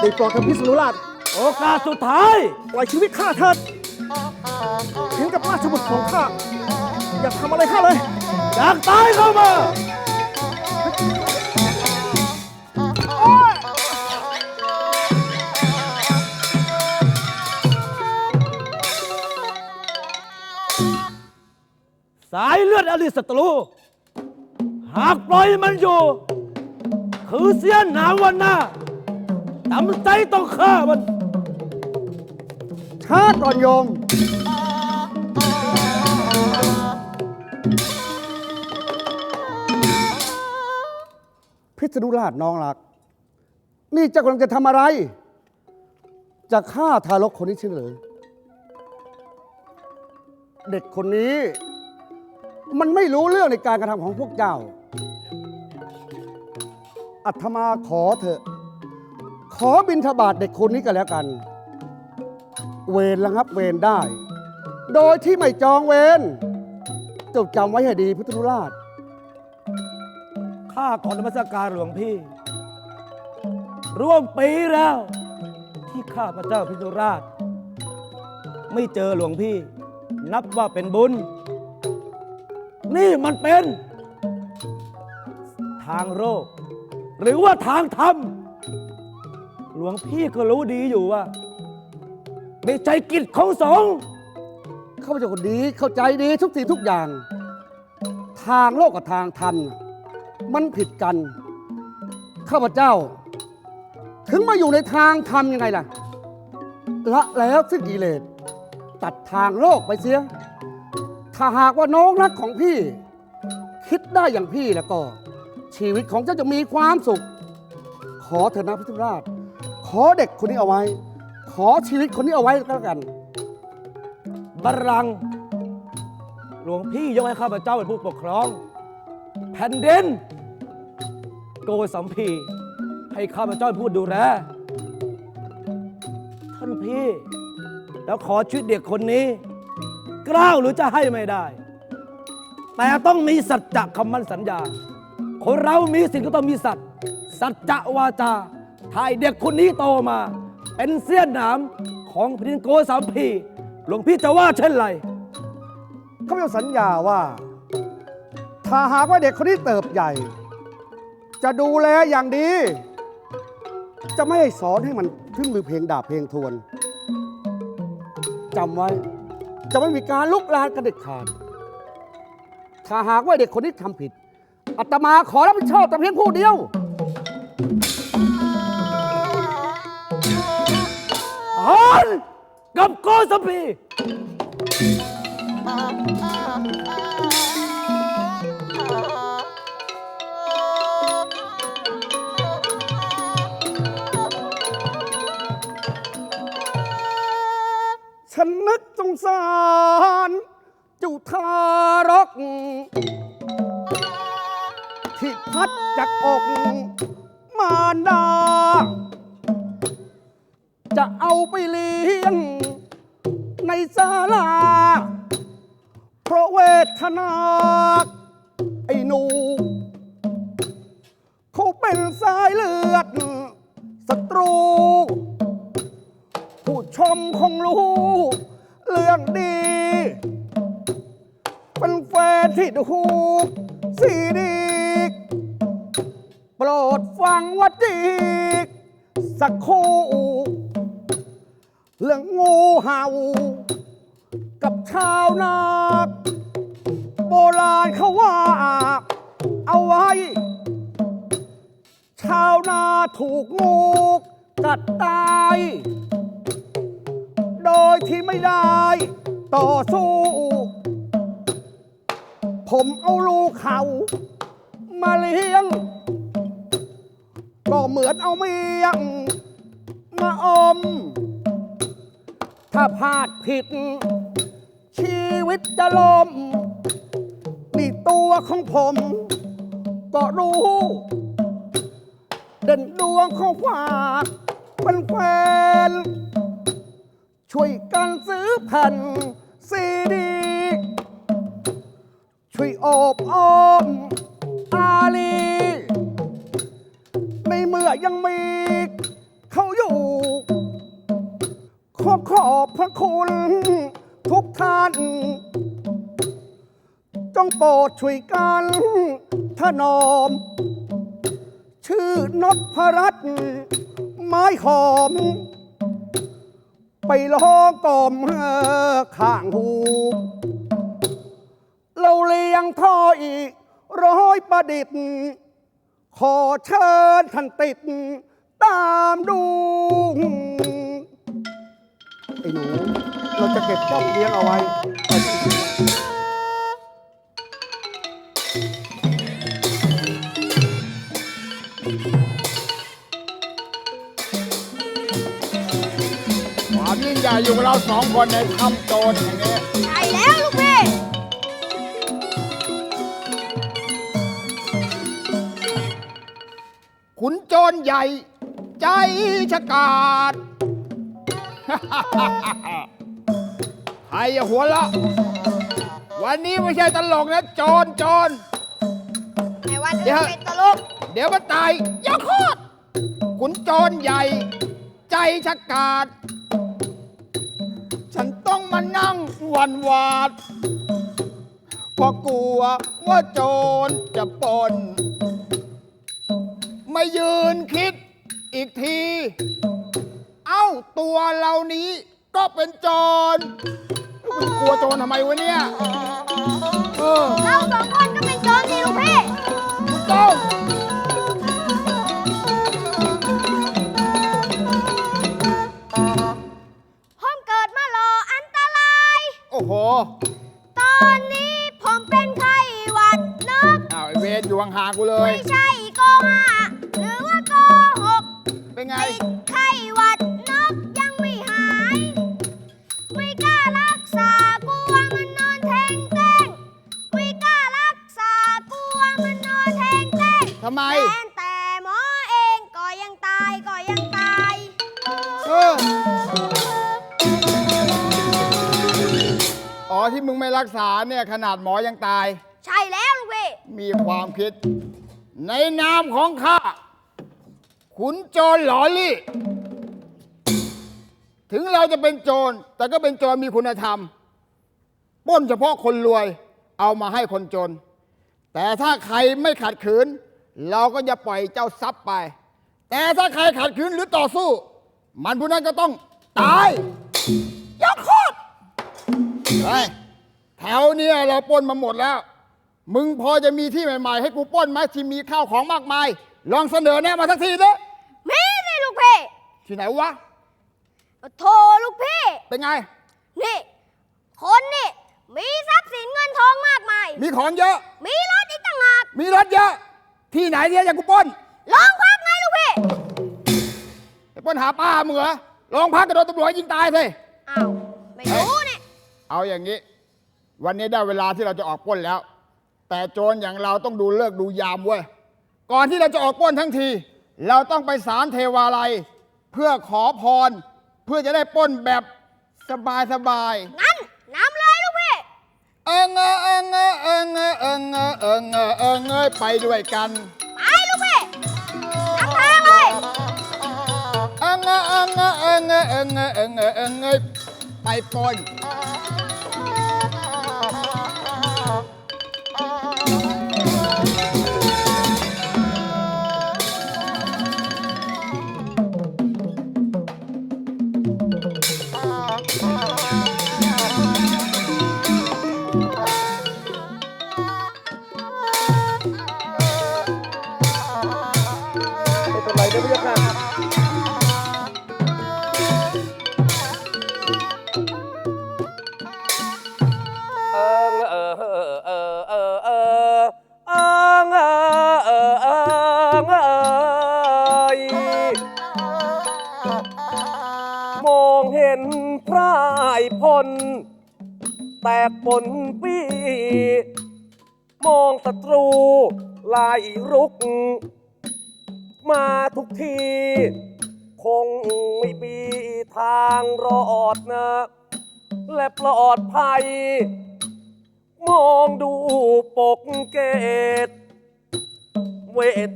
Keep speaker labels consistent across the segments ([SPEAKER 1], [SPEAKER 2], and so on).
[SPEAKER 1] ได้โปรดเถอะพิษณุราช
[SPEAKER 2] โอกาสสุดท้าย
[SPEAKER 1] ปล่อยชีวิตข้าเถิดถึงกับราชบุตรของข้า อย่าทำอะไรข้าเลย
[SPEAKER 2] อยากตายเข้ามาสายเลือดอริสตรู หากปล่อยมันอยู่ คือเสียหนาวันหน้าจำใจต้องฆ่ามัน
[SPEAKER 1] ช้าก่อนโยมพิษณุราชน้องรัก นี่เจ้ากำลังจะทำอะไร จะฆ่าทารกคนนี้ใช่หรือ เด็กคนนี้ มันไม่รู้เรื่องในการกระทำของพวกเจ้า อัตมาขอเถอะ ขอบินทบาทเด็กคนนี้กันแล้วกัน เวรระงับเวรได้ โดยที่ไม่จองเวรจ้าจำไว้ให้ดีพุทธนุราช
[SPEAKER 2] ข้าก่อนนมัสการหลวงพี่ ร่วมปีแล้ว ที่ข้าพระเจ้าพิจุราช ไม่เจอหลวงพี่ นับว่าเป็นบุญ นี่มันเป็น ทางโรค หรือว่าทางธรรม หลวงพี่ก็รู้ดีอยู่ว่าไม่ใจกิจของสงฆ์
[SPEAKER 1] ข้าพเจ้าคนดีเข้าใจดีทุกสิ่งทุกอย่าง ทางโลกกับทางธรรม มันผิดกัน ข้าพเจ้า ถึงมาอยู่ในทางธรรมยังไงล่ะ ละแล้วซึ่งกิเลสตัดทางโลกไปเสีย ถ้าหากว่าน้องรักของพี่ คิดได้อย่างพี่แล้วก็ ชีวิตของเจ้าจะมีความสุข ขอเถอะนะพิทุราช ขอเด็กคนนี้เอาไว้ ขอชีวิตคนนี้เอาไว้ก็แล้วกัน
[SPEAKER 2] บัลลังก์หลวงพี่ยกให้ข้าพเจ้าเป็นผู้ปกครอง แผ่นดิน โกสัมพี ให้ข้าพเจ้าเป็นผู้ดูแล ท่านพี่ แล้วขอชีวิตเด็กคนนี้ กล้าวหรือจะให้ไม่ได้ แต่ต้องมีสัจจะคำมั่นสัญญา คนเรามีสิ่งก็ต้องมีสัตว์สัจจะวาจาถ้าไอ้เด็กคนนี้โตมา เป็นเสี้ยนหนามของแผ่นดินโกสัมพีหลวงพี่จะว่าเช่นไร
[SPEAKER 1] เขาจะสัญญาว่า ถ้าหากว่าเด็กคนนี้เติบใหญ่ จะดูแลอย่างดี จะไม่ให้สอนให้มันขึ้นมือเพลงดาบเพลงทวนจำไว้ จะไม่มีการลุกลานกันเด็ดขาด ถ้าหากว่าเด็กคนนี้ทำผิด อาตมาขอรับผิดชอบแต่เพียงผู้เดียว
[SPEAKER 2] ฮอนกับโกสัมพี
[SPEAKER 1] ฉันนึกสงสารจุทารก ที่พัดจากอกมารดา จะเอาไปเลี้ยง ในศาลา เพราะเวทนา ไอ้หนู เขาเป็นสายเลือดศัตรู ผู้ชมคงรู้ เรื่องดีเป็นแฟนที่ดูสีดี ปรดฟังวัดดีสักคู่เรื่องงูเห่ากับชาวนาโบราณเขาว่า เอาไว้ ชาวนาถูกงูกัดตาย โดยที่ไม่ได้ต่อสู้ ผมเอาลูกเขามาเลี้ยง ก็เหมือนเอาเมียงมาอม ถ้าพลาดผิด ชีวิตจะล่มนี่ตัวของผม ก็รู้ เด่นดวงของฝากเป็นแฟนช่วยกันซื้อแผ่นซีดี ช่วยโอบอ้อมอาลี ในเมื่อยังมีเขาอยู่ ขอขอบพระคุณ ทุกท่าน จงโปรดช่วยกันถนอม ชื่อนพรัตน์ไม้หอม ไปล้อก่อมข้างหู เราเลี้ยงท่ออีกร้อยประดิษฐ์ ขอเชิญท่านติดตามดู ไอ้หนู เราจะเก็บจ้องเลี้ยงเอาไว้
[SPEAKER 3] ความยิ่งใหญ่อยู่กับเราสองคนในถ้ำโจรแห่งนี้ โจรใหญ่ ใจฉกาจใครอย่าหัวเราะวันนี้ไม่ใช่ตลกนะโจรโจร
[SPEAKER 4] แต่ว่า
[SPEAKER 3] เดี๋
[SPEAKER 4] จะ
[SPEAKER 3] ยว
[SPEAKER 4] เป็นตลก
[SPEAKER 3] เดี๋ยวมันตายอย่าโคตรขุนโจรใหญ่ ใจฉกาจฉันต้องมานั่งหวันหวาดเพราะกลัวว่าโจรจะปล้น ไม่ยืนคิดอีกที เอ้าตัวเรานี้ก็เป็นโจรมันกลัวโจรทำไมวะเนี่ย เออ
[SPEAKER 4] เราสองคนก็เป็นโจรสิลูกพี่
[SPEAKER 3] ต้อง
[SPEAKER 4] ผมเกิดมารออันตราย
[SPEAKER 3] โอ้โห
[SPEAKER 4] ตอนนี้ผมเป็นไข้หวัดนก
[SPEAKER 3] อ้าวไอเวรอยู่ห่างๆกูเลย
[SPEAKER 4] ไม่ใช่โกหาหรือว่าโกหก
[SPEAKER 3] เป็นไง
[SPEAKER 4] ติดไข้หวัดนกยังไม่หาย ไม่กล้ารักษากลัวมันนอนแทงแต้งไม่กล้ารักษากลัวมันนอนแทงแต้ง
[SPEAKER 3] ทำไม
[SPEAKER 4] แม้แต่หมอเองก็ยังตายก็ยังตาย
[SPEAKER 3] เออ อ๋อที่มึงไม่รักษาเนี่ยขนาดหมอยังตาย
[SPEAKER 4] ใช่แล้วลูกพี่
[SPEAKER 3] มีความคิด ในนามของข้า ขุนโจรหลอลี่ ถึงเราจะเป็นโจร แต่ก็เป็นโจรมีคุณธรรมปล้นเฉพาะคนรวยเอามาให้คนจน แต่ถ้าใครไม่ขัดขืน เราก็จะปล่อยเจ้าทรัพย์ไป แต่ถ้าใครขัดขืนหรือต่อสู้ มันผู้นั้นก็ต้องตายยกโคตรเฮ้ยแถวเนี้ยเราปล้นมาหมดแล้ว มึงพอจะมีที่ใหม่ ๆ ให้กูปล้นไหมที่มีข้าวของมากมาย ลองเสนอแนะมาสักทีนะ
[SPEAKER 4] มีสิลูกพี่
[SPEAKER 3] ที่ไหนวะ
[SPEAKER 4] โทลูกพี่
[SPEAKER 3] เป็นไง
[SPEAKER 4] นี่ คนนี่ มีทรัพย์สินเงินทองมากมาย
[SPEAKER 3] มีของเยอะ
[SPEAKER 4] มีรถอีกต่างหาก
[SPEAKER 3] มีรถเยอะ ที่ไหนเนี่ยอยากกูปล้น
[SPEAKER 4] ลองพักไงลูกพี่
[SPEAKER 3] ไปปล้นหาป้ามึงเหรอลองพักกระโดดตำรวจยิงตายสิ
[SPEAKER 4] อ้าว ไม่รู้เนี่ย
[SPEAKER 3] เอาอย่างนี้ วันนี้ได้เวลาที่เราจะออกปล้นแล้ว แต่โจรอย่างเราต้องดูเลิกษ์ดูยามเว้ย ก่อนที่เราจะออกปล้นทั้งที เราต้องไปศาลเทวาลัย เพื่อขอพร เพื่อจะได้ปล้นแบบสบายสบายๆ
[SPEAKER 4] งั้นนำเลยลูกพี่
[SPEAKER 3] เอิงเออเอิงเออเอิงเออเอิงเออเอิงเออเอิงเอยไปด้วยกัน
[SPEAKER 4] ไปลูกพี่นำทางเลย
[SPEAKER 3] เอิงเออเอิงเออเอิงเออเอิงเออเอิงเออเอิงเอยไปปล้น
[SPEAKER 5] ไม่เ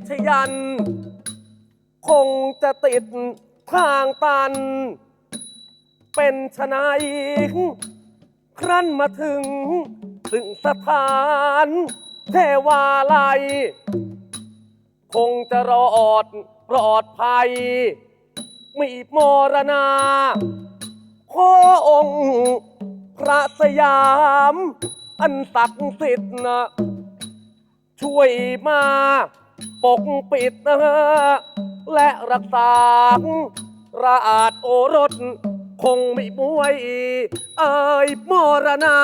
[SPEAKER 5] ชยัน คงจะติดทางตัน เป็นชนายครั้นมาถึง ถึงสถานเทวาลัย คงจะรอดปลอดภัย มีมรณาขอองค์พระสยาม อันศักดิ์สิทธิ์นะช่วยมา ปกปิดและรักษาราอาจโอรส คงไม่มวย เอ่ยมรณา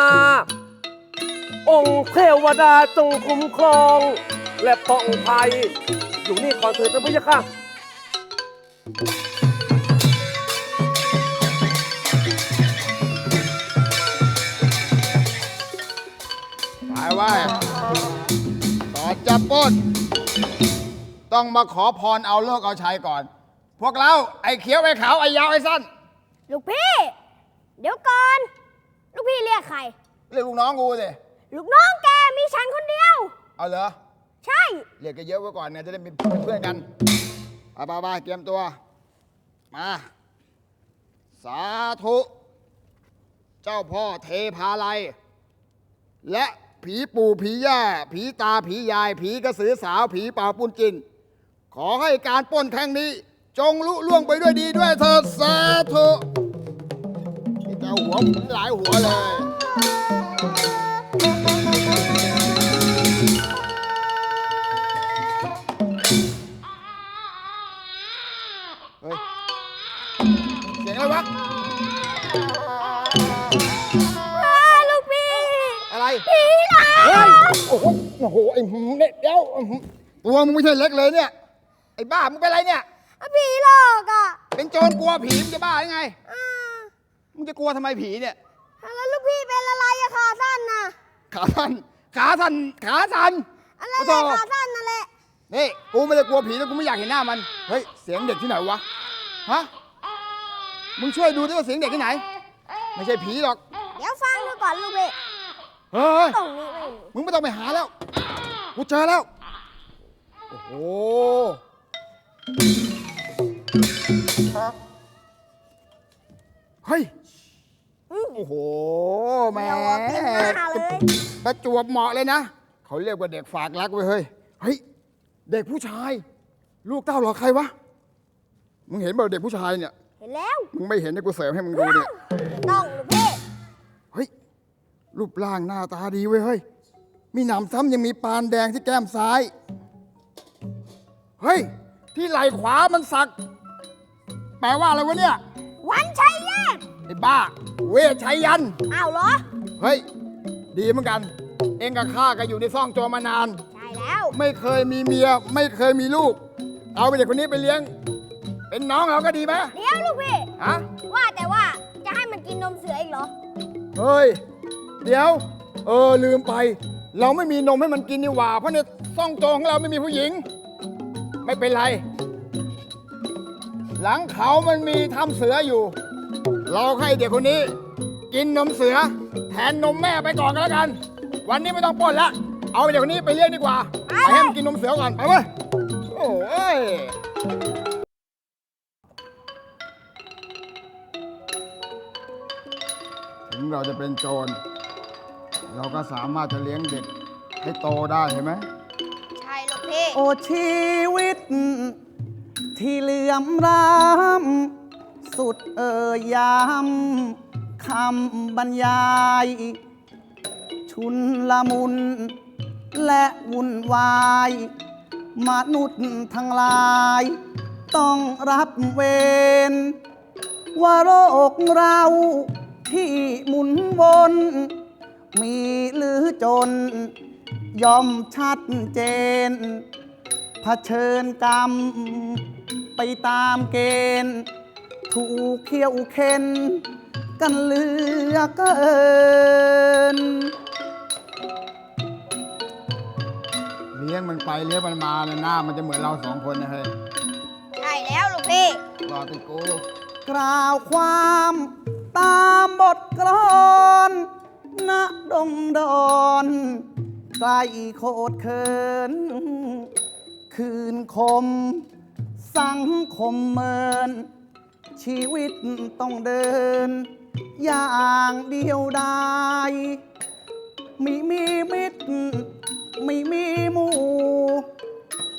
[SPEAKER 5] องค์เทวดาจงคุ้มครอง และป้องภัย อยู่นี่ก่อนเถิดนะพะยะค่ะ
[SPEAKER 3] ไปไว้ก่อนจะปล้น ต้องมาขอพรเอาเลิกเอาชัยก่อน พวกเราไอ้เขียวไอ้ขาวไอ้ยาวไอ้สั้น
[SPEAKER 6] ลูกพี่ เดี๋ยวก่อน ลูกพี่เรียกใคร
[SPEAKER 3] เรียกลูกน้องกูสิ
[SPEAKER 6] ลูกน้องแกมีฉันคนเดียว
[SPEAKER 3] เอาเหรอ
[SPEAKER 6] ใช่
[SPEAKER 3] เรียกกันเยอะไว้ก่อนเนี่ยจะได้เป็นเพื่อนกันไปไปไปเตรียมตัว มา สาธุ เจ้าพ่อเทพาลัย และผีปู่ผีย่า ผีตาผียาย ผีกระสือสาว ผีป่าปุนจิน ขอให้การปล้นครั้งนี้ จงลุล่วงไปด้วยดีด้วยเถิดสาธุนี่จะเอาหัวหมุนหลายหัวเลย เฮ้ย เสียงอะไรวะ
[SPEAKER 6] ลูกพี่
[SPEAKER 3] อะไร
[SPEAKER 6] ผีหลอก
[SPEAKER 3] เฮ้ย โอ้โห โอ้โห ไอ้หืมเนี่ยเดี๋ยวอื้อหือตัวมึงไม่ใช่เล็กเลยเนี่ยไอ้บ้ามึงเป็นอะไรเนี่ย
[SPEAKER 6] ผีหลอกอะ
[SPEAKER 3] เป็นโจรกลัวผีมึงจะบ้าหรือไง
[SPEAKER 6] อ่า
[SPEAKER 3] มึงจะกลัวทำไมผีเนี่ย
[SPEAKER 6] แล้วลูกพี่เป็นอะไรอะขาสั้นน่ะ
[SPEAKER 3] ขาสั่นขาสั่นขาสั่น
[SPEAKER 6] อะไร
[SPEAKER 3] โอ้
[SPEAKER 6] แห
[SPEAKER 3] โธ่
[SPEAKER 6] ละขาสั้นนั่นแหละ
[SPEAKER 3] นี่กูไม่ได้กลัวผีแต่กูไม่อยากเห็นหน้ามัน เฮ้ย เสียงเด็กที่ไหนวะ ฮะ มึงช่วยดูด้วยว่าเสียงเด็กที่ไหน ไม่ใช่ผีหรอก
[SPEAKER 6] เดี๋ยวฟังดูก่อนลูกพี่
[SPEAKER 3] เฮ้ย
[SPEAKER 6] ตรงนี้ไม่มี
[SPEAKER 3] มึงไม่ต้องไปหาแล้ว กูเจอแล้ว โอ้โห เฮ้ย โอ้โห แหม่
[SPEAKER 6] เราเอาเต็มหน้าเลย
[SPEAKER 3] ประจวบเหมาะเลยนะ เขาเรียกว่าเด็กฝากรักเว้ยเฮ้ย เฮ้ย เด็กผู้ชาย ลูกเต้าเหรอใครวะ มึงเห็นเปล่าเด็กผู้ชายเนี่ย
[SPEAKER 6] เห็นแล้ว
[SPEAKER 3] มึงไม่เห็นเนี่ยกูเสริมให้มึงดูเนี่ย
[SPEAKER 6] ต้องลูกพี่
[SPEAKER 3] เฮ้ย รูปร่างหน้าตาดีเว้ยเฮ้ย มีหนำซ้ำยังมีปานแดงที่แก้มซ้าย เฮ้ย ที่ไหล่ขวามันสัก แปลว่าอะไรวะเนี่ย
[SPEAKER 6] วันชัยแยก
[SPEAKER 3] ไอ้บ้า เวชชัยยัน
[SPEAKER 6] อ้าวเหรอ
[SPEAKER 3] เฮ้ย ดีเหมือนกัน เองกับข้าก็อยู่ในซ่องโจรมานาน
[SPEAKER 6] ใช่แล้ว
[SPEAKER 3] ไม่เคยมีเมีย ไม่เคยมีลูก เอาไปเด็กคนนี้ไปเลี้ยง เป็นน้องเราก็ดีไหม
[SPEAKER 6] เดี๋ยวลูกพี่
[SPEAKER 3] ฮะ
[SPEAKER 6] ว่าแต่ว่าจะให้มันกินนมเสืออีกเหรอ
[SPEAKER 3] เฮ้ย เดี๋ยว เออลืมไป เราไม่มีนมให้มันกินนี่หว่า เพราะในซ่องโจรของเราไม่มีผู้หญิง ไม่เป็นไร หลังเขามันมีทำเสืออยู่ เราให้เด็กคนนี้ กินนมเสือ แทนนมแม่ไปก่อนก็แล้วกัน วันนี้ไม่ต้องปล้นละ เอาเด็กคนนี้ไปเลี้ยงดีกว่าไปให้มันกินนมเสือก่อนไปเว้ยโอ้ยถึงเราจะเป็นโจร เราก็สามารถจะเลี้ยงเด็กให้โตได้เห็นไหม
[SPEAKER 7] โอชีวิต ที่เหลื่อมรำสุดเอ่ยยามคำบรรยาย ชุนละมุน และวุ่นวาย มนุษย์ทั้งหลาย ต้องรับเวรว่าโรคเราที่หมุนวนมีหรือจน ย่อมชัดเจน เผชิญกรรม ไปตามเกณฑ์ ถูกเขี่ยวเข็นกันเหลือเกิน
[SPEAKER 3] เลี้ยงมันไปเลี้ยงมันมาเนี่ยหน้ามันจะเหมือนเราสองคนนะเฮ้ย
[SPEAKER 6] ใช่แล้วลูกพี่
[SPEAKER 3] รอติดกู
[SPEAKER 7] กล่าวความตามบทกลอนณดงดอนใกล้โคดเคิน คืนคม สังคมเมิน ชีวิตต้องเดิน อย่างเดียวดายไม่มีมิตร ไม่มีหมู่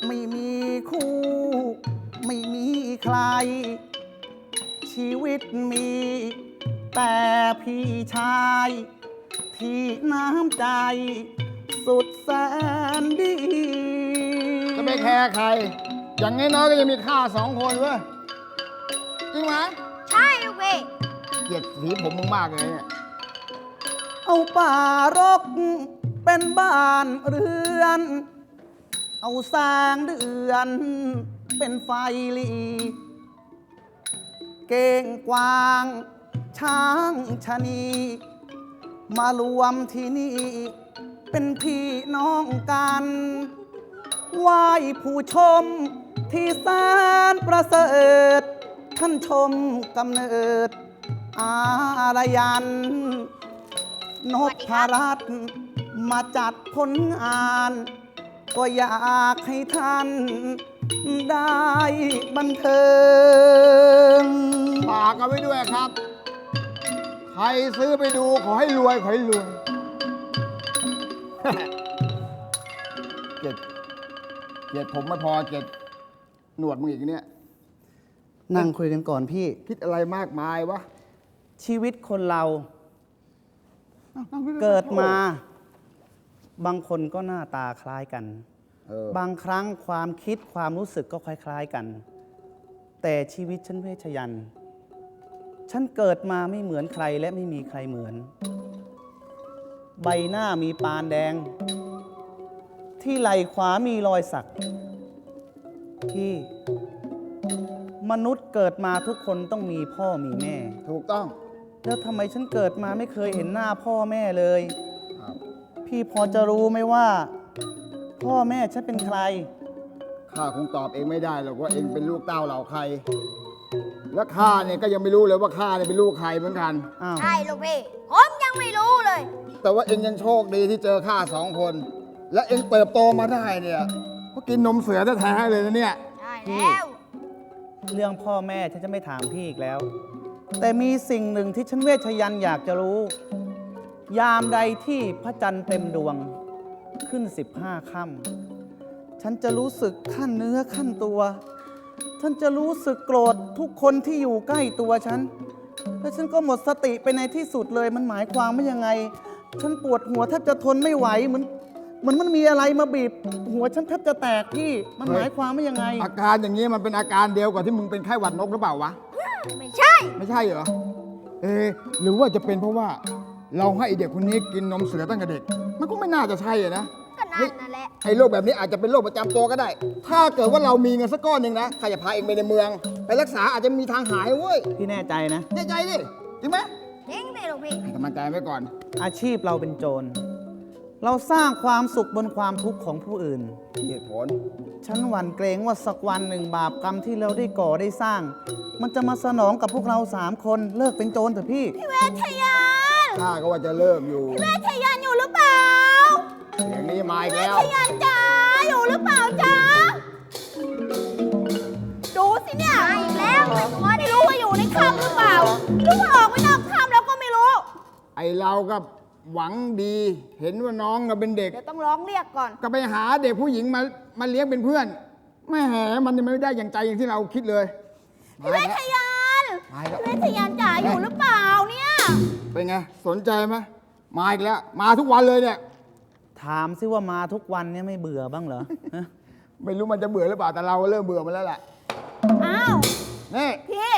[SPEAKER 7] ไม่มีคู่ ไม่มีใคร ชีวิตมี แต่พี่ชาย ที่น้ำใจ สุดแสนดี
[SPEAKER 3] ไปแคร์ใคร อย่างน้อยๆก็ยังมีข้าสองคนเว้ยจริงไหม
[SPEAKER 6] ใช่ลูกพี่
[SPEAKER 3] เกลียดสีผมมึงมากเลยเนี่ย
[SPEAKER 7] เอาป่ารกเป็นบ้านเรือน เอาสร้างเดือน เป็นไฟลี เก่งกวาง ช้างชะนี มารวมที่นี่ เป็นพี่น้องกัน ไหว้ผู้ชมที่แสนประเสริฐท่านชมกำเนิด อารยันนพรัตน์มาจัดผลงาน ก็อยากให้ท่านได้บันเทิง
[SPEAKER 3] ฝากเอาไว้ด้วยครับ ใครซื้อไปดูขอให้รวย ขอให้รวย เกลียดผมไม่พอเกลียดหนวดมึงอีกเนี่ย
[SPEAKER 7] นั่งคุยกันก่อนพี่
[SPEAKER 3] คิดอะไรมากมายวะ
[SPEAKER 7] ชีวิตคนเรา
[SPEAKER 3] นั่งคุยน
[SPEAKER 7] เกิดมา บางคนก็หน้าตาคล้ายกัน
[SPEAKER 3] เออ
[SPEAKER 7] บางครั้งความคิดความรู้สึกก็คล้ายๆกัน แต่ชีวิตฉันเวชยันต์ฉันเกิดมาไม่เหมือนใครและไม่มีใครเหมือน ใบหน้ามีปานแดง ที่ไหล่ขวามีรอยสัก ที่ มนุษย์เกิดมาทุกคนต้องมีพ่อมีแม่
[SPEAKER 3] ถูกต้อง
[SPEAKER 7] แล้วทำไมฉันเกิดมาไม่เคยเห็นหน้าพ่อแม่เลย
[SPEAKER 3] ครับ
[SPEAKER 7] พี่พอจะรู้ไหมว่า พ่อแม่ฉันเป็นใคร
[SPEAKER 3] ข้าคงตอบเองไม่ได้หรอกว่าเองเป็นลูกเต้าเหล่าใคร และข้าเนี่ยก็ยังไม่รู้เลยว่าข้าเนี่ยเป็นลูกใครเหมือนกัน
[SPEAKER 7] อ้าว
[SPEAKER 6] ใช่ลูกพี่ ผมยังไม่รู้เลย
[SPEAKER 3] แต่ว่าเองยังโชคดีที่เจอข้าสองคน และเองเติบโตมาได้เนี่ยเพราะกินนมเสือแท้ๆเลยนะเนี่ย
[SPEAKER 6] ใช่แล้ว
[SPEAKER 7] เรื่องพ่อแม่ฉันจะไม่ถามพี่อีกแล้ว แต่มีสิ่งหนึ่งที่ฉันเวชยันอยากจะรู้ ยามใดที่พระจันทร์เต็มดวงขึ้น 15ค่ำฉันจะรู้สึกขั้นเนื้อขั้นตัว ฉันจะรู้สึกโกรธทุกคนที่อยู่ใกล้ตัวฉัน แล้วฉันก็หมดสติไปในที่สุดเลยมันหมายความว่ายังไง ฉันปวดหัวแทบจะทนไม่ไหวเหมือนเห มือนมันมีอะไรมาบีบ หัวฉันแทบจะแตกพี่ มันหมายความว่ายังไง
[SPEAKER 3] อาการอย่างนี้มันเป็นอาการเดียวกับที่มึงเป็นไข้หวัดนกหรือเปล่าวะ
[SPEAKER 6] ไม่ใช่
[SPEAKER 3] ไม่ใช่เหรอ เอะหรือว่าจะเป็นเพราะว่าเราให้ไอเด็กคนนี้กินนมเสือตั้งแต่เด็ก มันก็ไม่น่าจะใช่อะนะ
[SPEAKER 6] ก็นั่นนั่นแหละ
[SPEAKER 3] ไอ้โรคแบบนี้อาจจะเป็นโรคประจำตัวก็ได้ ถ้าเกิดว่าเรามีเงินสักก้อนหนึ่งนะข้าจะพาเองไปในเมือง ไปรักษาอาจจะมีทางหายเว้ย
[SPEAKER 7] พี่แน่ใจนะ
[SPEAKER 3] ใจใจดิจริงไหม
[SPEAKER 6] จริงสิลูกพี่
[SPEAKER 3] ให้กำลังใจไว้ก่อน
[SPEAKER 7] อาชีพเราเป็นโจร เราสร้างความสุขบนความทุกข์ของผู้อื่น
[SPEAKER 3] เหตุผล
[SPEAKER 7] ฉันหวั่นเกรงว่าสักวันหนึ่งบาปกรรมที่เราได้ก่อได้สร้าง มันจะมาสนองกับพวกเราสามคนเลิกเป็นโจรเถอะพี่
[SPEAKER 6] พี่เวชยัน
[SPEAKER 3] ข้าก็ว่าจะเลิกอยู่
[SPEAKER 6] เวชยันอยู่หรือเปล่า
[SPEAKER 3] เสียงนี้มาอีก
[SPEAKER 6] เว
[SPEAKER 3] แล้ว
[SPEAKER 6] ชยันจ๋าอยู่หรือเปล่าจ๋าดูสิเนี่ยมาอีกแล้วไม่รู้ว่าอยู่ในถ้ำหรือเปล่าหรือว่าออกไปนอกถ้ำแล้วก็ไม่รู้
[SPEAKER 3] ไอเราก็ หวังดี เห็นว่าน้องก็เป็นเด็ก
[SPEAKER 6] เดี๋ยวต้องร้องเรียกก่อน
[SPEAKER 3] ก็ไปหาเด็กผู้หญิงมามาเลี้ยงเป็นเพื่อนไม่แหมมันยังไม่ได้อย่างใจอย่างที่เราคิดเลย
[SPEAKER 6] พี่เวชยัน
[SPEAKER 3] มาอีกแล้ว
[SPEAKER 6] พี่เวชยันจ๋าอยู่หรือเปล่าเนี่ย
[SPEAKER 3] เป็นไงสนใจไหมมาอีกแล้ว มาทุกวันเลยเนี่ย
[SPEAKER 7] ถามซิว่ามาทุกวันเนี่ยไม่เบื่อบ้างเหรอฮะ
[SPEAKER 3] ไม่รู้มันจะเบื่อหรือเปล่าแต่เราเริ่มเบื่อมันแล้วแหละ
[SPEAKER 6] อ้าว
[SPEAKER 3] นี่
[SPEAKER 6] พี่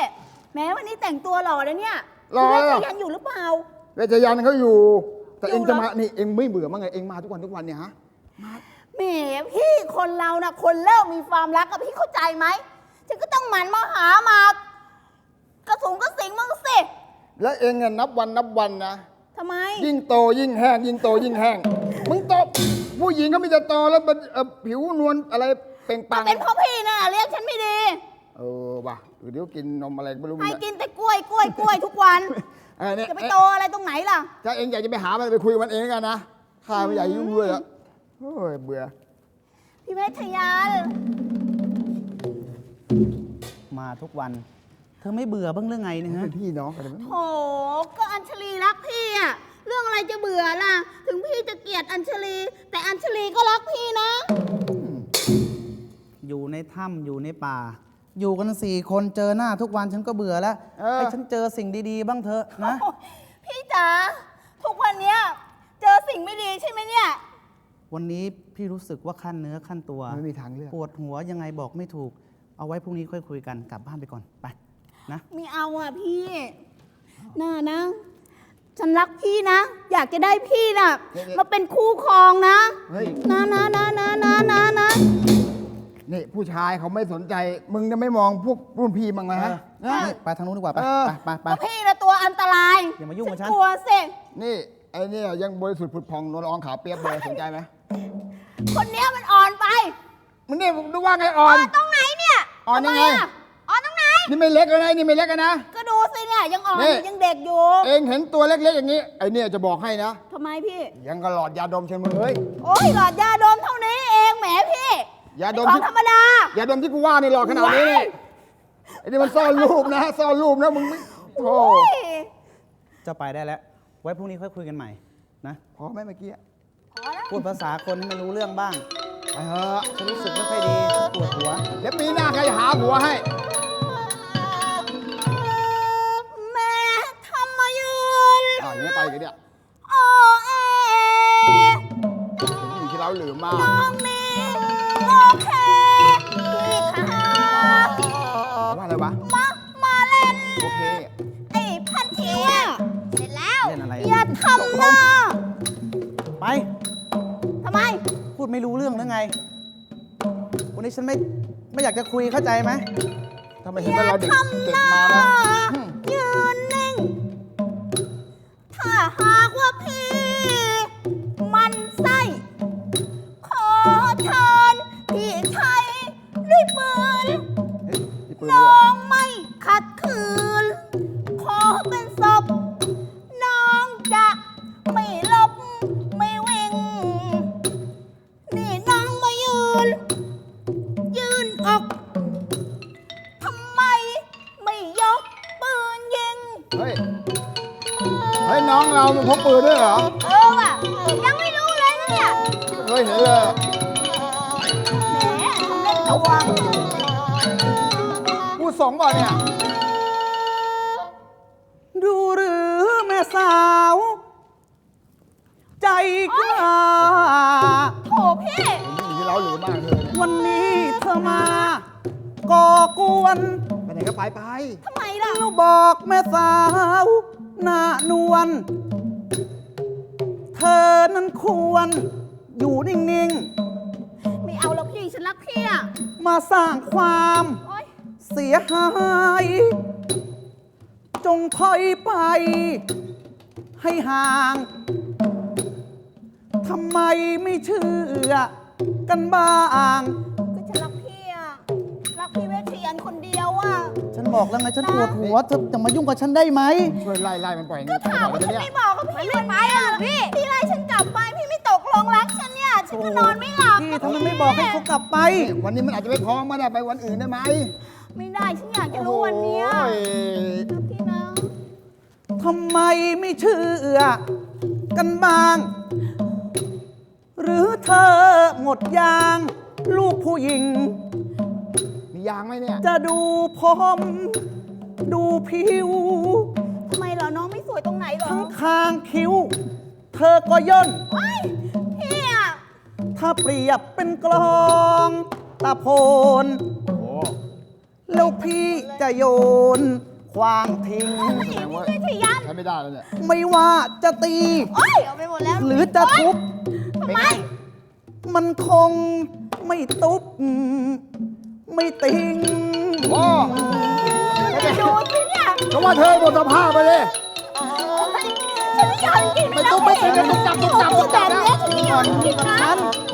[SPEAKER 6] แม้วันนี้แต่งตัวหล่อเลยเนี่ย
[SPEAKER 3] หล่อ
[SPEAKER 6] พี่
[SPEAKER 3] เหรอ
[SPEAKER 6] เวชยันอยู่หรือเปล่า
[SPEAKER 3] เวชยันเขาอยู่ แต่
[SPEAKER 6] อยู่
[SPEAKER 3] เองจะ
[SPEAKER 6] เหรอ
[SPEAKER 3] มานี่เองไม่เบื่อมั้งไงเองมาทุกวันทุกวันเนี่ยฮะ
[SPEAKER 6] แหมพี่คนเรานะคนเริ่มมีความรักกับพี่เข้าใจไหมฉันก็ต้องหมั่นมาหามากระสุงกระสิงมึงสิ
[SPEAKER 3] แล้วเองอะนับวันนับวันนะ
[SPEAKER 6] ทำไม
[SPEAKER 3] ยิ่งโตยิ่งแห้งยิ่งโตยิ่งแห้งมึงโตผู้หญิงเขามีแต่โตแล้วมันเอ่อผิวนวลอะไรเปล่งปลัง
[SPEAKER 6] เป็นเพราะพี่นะเรียกฉันไม่ดี
[SPEAKER 3] เออว่ะเดี๋ยวกินนมอะไรไม่รู้
[SPEAKER 6] ให้
[SPEAKER 3] เนี่ย
[SPEAKER 6] กินแต่กล้วยกล้วยกล้วยทุกวัน
[SPEAKER 3] เออเนี่ย
[SPEAKER 6] จะไปโตอะไรตรงไหนล่ะ
[SPEAKER 3] ถ้าเองอยากจะไปหามันไปคุยกับมันเองแล้วกันนะข้าไม่อยากยุ่งด้วยแล้วโอ้ยเบื่อ
[SPEAKER 6] พี่เวชยัน
[SPEAKER 7] มาทุกวัน เธอไม่เบื่อบ้างเรื่องไงเนี่ยฮะ
[SPEAKER 3] เป็นพี่น้องกันไหม
[SPEAKER 6] โถก็อัญชลีรักพี่อะเรื่องอะไรจะเบื่อล่ะ ถึงพี่จะเกลียดอัญชลี แต่อัญชลีก็รักพี่นะ
[SPEAKER 7] อยู่ในถ้ำอยู่ในป่า อยู่กันสี่คนเจอหน้าทุกวันฉันก็เบื่อแล้วให้ฉันเจอสิ่งดีๆ บ้างเถอะนะ
[SPEAKER 6] พี่จ๋าทุกวันเนี้ยเจอสิ่งไม่ดีใช่ไหมเนี่ย
[SPEAKER 7] วันนี้พี่รู้สึกว่าขั้นเนื้อขั้นตัว
[SPEAKER 3] ไม่มีทางเลือก
[SPEAKER 7] ปวดหัวยังไงบอกไม่ถูก เอาไว้พรุ่งนี้ค่อยคุยกันกลับบ้านไปก่อนไปนะ
[SPEAKER 6] ไม่เอาอะพี่น่านะฉันรักพี่นะ อยากจะได้พี่น่ะมาเป็นคู่ครองนะ
[SPEAKER 3] เฮ้ย
[SPEAKER 6] นะนะนะนะนะนะนะ
[SPEAKER 3] นี่ผู้ชายเขาไม่สนใจ มึงจะไม่มองพวกรุ่นพี่มั้างไหมฮะนะ
[SPEAKER 7] นี่ไปทางนู้นดีกว่าไป
[SPEAKER 3] เออ
[SPEAKER 7] ไปไป
[SPEAKER 6] ก็
[SPEAKER 7] ไป
[SPEAKER 6] พี่นะตัวอันตราย
[SPEAKER 7] อย่ามายุ่งกับฉัน
[SPEAKER 6] กลัวสิ
[SPEAKER 3] นี่ไอ้เนี่ยยังบริสุทธิ์ผุดพองนวลอองขาวเปียกเลยสนใจไหม
[SPEAKER 6] คนเนี้ยมันอ่อนไป
[SPEAKER 3] มึงนี่มึงดูว่าไงอ่อน
[SPEAKER 6] ตรงไหนเนี่ย
[SPEAKER 3] อ่อนยังไง
[SPEAKER 6] ทำมะอ่อนตรงไหน
[SPEAKER 3] นี่ไม่เล็กเลยนะนี่ไม่เล็กเลยนะ
[SPEAKER 6] ก็ดูสิเนี่ยยังอ่อน
[SPEAKER 3] นี่
[SPEAKER 6] อยู่ยังเด็กอยู่
[SPEAKER 3] เองเห็นตัวเล็กๆอย่างนี้ไอ้เนี่ยจะบอกให้นะ
[SPEAKER 6] ทำไมพี่
[SPEAKER 3] ยังกระหลอดยาดมเช่นมึงเฮ้ย
[SPEAKER 6] โอ้ยหลอดยาดมเท่านี้เองแหมพี่
[SPEAKER 3] ยาดม
[SPEAKER 6] เป็นของ
[SPEAKER 3] ที่
[SPEAKER 6] ธรรมดา
[SPEAKER 3] ยาดมที่กูว่านี่หลอดขนาดนี้
[SPEAKER 6] ว้าย
[SPEAKER 3] ไอ้นี่มันซ่อนรูปนะซ่อนรูปนะมึงไม่โธ่
[SPEAKER 6] โอ้ย
[SPEAKER 7] จะไปได้แล้ว ไว้พรุ่งนี้ค่อยคุยกันใหม่นะ
[SPEAKER 3] พอไหมเมื่อกี้
[SPEAKER 6] พอแล้ว
[SPEAKER 7] พูดภาษาคนให้มันรู้เรื่องบ้าง
[SPEAKER 3] ไปเถอะ
[SPEAKER 7] ฉันรู้สึกไม่ค่อยดีปวดหัว
[SPEAKER 3] เดี๋ยวปีหน้าใครหาผัวให้
[SPEAKER 6] แม่ทำมายืน
[SPEAKER 3] อ่าอย่างนี้ไปกันเนี่ย
[SPEAKER 6] โอ้เอ
[SPEAKER 3] เห็นอยู่ที่เราหลืมมา
[SPEAKER 6] น้
[SPEAKER 3] ไม่
[SPEAKER 6] รู้
[SPEAKER 7] เรื่
[SPEAKER 6] อ
[SPEAKER 7] งหรือไง วันนี้ฉันไม่ไม่อยากจะคุยเข้าใจไหม
[SPEAKER 3] ถ้าไม่เห็นว่าเราเด็กเด็กมานะอืม
[SPEAKER 6] ยืนนิ่ง ถ้าหา
[SPEAKER 3] ฮ้ยน้องเรามันพกปืนด้วยเหรอ
[SPEAKER 6] เออว่ะยังไม่รู้เลยนะเนี่ย
[SPEAKER 3] เคยเห็นเลย
[SPEAKER 6] แหมทำเล่นระวัง
[SPEAKER 3] พูดสองบ่อเนี่ย นั้
[SPEAKER 7] นควร อยู่นิ่ง
[SPEAKER 6] ไม่เอาแล้วพี่ฉันรักพี่อะ
[SPEAKER 7] ๆ มาสร้างความ
[SPEAKER 6] โอ๊ย
[SPEAKER 7] เสียหาย จงถอยไป ให้ห่างทำไมไม่เชื่อกันบ้างะฉันบอกแล้วไงฉันปวดหัวเธอจะมายุ่งกับฉันได้ไหม
[SPEAKER 3] ช่วยไล่ไล่มันปล่อย
[SPEAKER 6] ก็
[SPEAKER 3] นี่
[SPEAKER 6] ถามว่า
[SPEAKER 3] เดี๋
[SPEAKER 6] ฉั
[SPEAKER 3] ยวนเนี่ย
[SPEAKER 6] ไม่บอกกับพี่ไม่ไปอะพี่พี่ไล่ฉันกลับไปพี่ไม่ตกลงรักฉันเนี่ยฉันก็นอนไม่หลับ
[SPEAKER 7] พี่ทำไมไม่บอกให้เขากลับไป
[SPEAKER 3] วันนี้มันอาจจะไม่พร้อมมาได้ไปวันอื่นได้ไหม
[SPEAKER 6] ไม่ได้ฉันอยากจะรู้วันเนี้ย
[SPEAKER 3] โอ้ย
[SPEAKER 6] รักพี่นะ
[SPEAKER 7] ทำไมไม่เชื่อกันบ้าง หรือเธอหมดยาง ลูกผู้หญิง
[SPEAKER 3] มี ยางไหมเนี่ย
[SPEAKER 7] จะดูพร้อมดูผิว
[SPEAKER 6] ทำไมเหรอ น้องไม่สวยตรงไหนเหรอ
[SPEAKER 7] ทั้งคางคิ้ว เธอก็ย่น
[SPEAKER 6] เฮ้ยพี่อะ
[SPEAKER 7] ถ้าเปรียบเป็นกลองตะโพน
[SPEAKER 3] โอ้โห
[SPEAKER 7] แล้วพี่จะโยน ควางทิ้ง
[SPEAKER 6] ผู้หญิงพี่เวชยัน
[SPEAKER 3] ใช้ไม่ได้แล้วเนี่ย
[SPEAKER 7] ไม่ว่าจะตี
[SPEAKER 6] โอ๊ยเอาไปหมดแล้ว
[SPEAKER 7] หรือจะทุบ
[SPEAKER 6] ทำไม
[SPEAKER 7] มันคงไม่ตุบ ไม่ติง
[SPEAKER 3] โอ้
[SPEAKER 6] จะดูสิเนี่ย
[SPEAKER 3] ก็ว่าเธอหมดสภาพไปเลย
[SPEAKER 6] ฉันไม่ยอมกิน
[SPEAKER 3] ไม่ต้องไม่ต้องไม่ต้องจับต้องจับต้องจับ
[SPEAKER 6] แบบนี้ฉันไม่ยอมกินนะ
[SPEAKER 7] ฉัน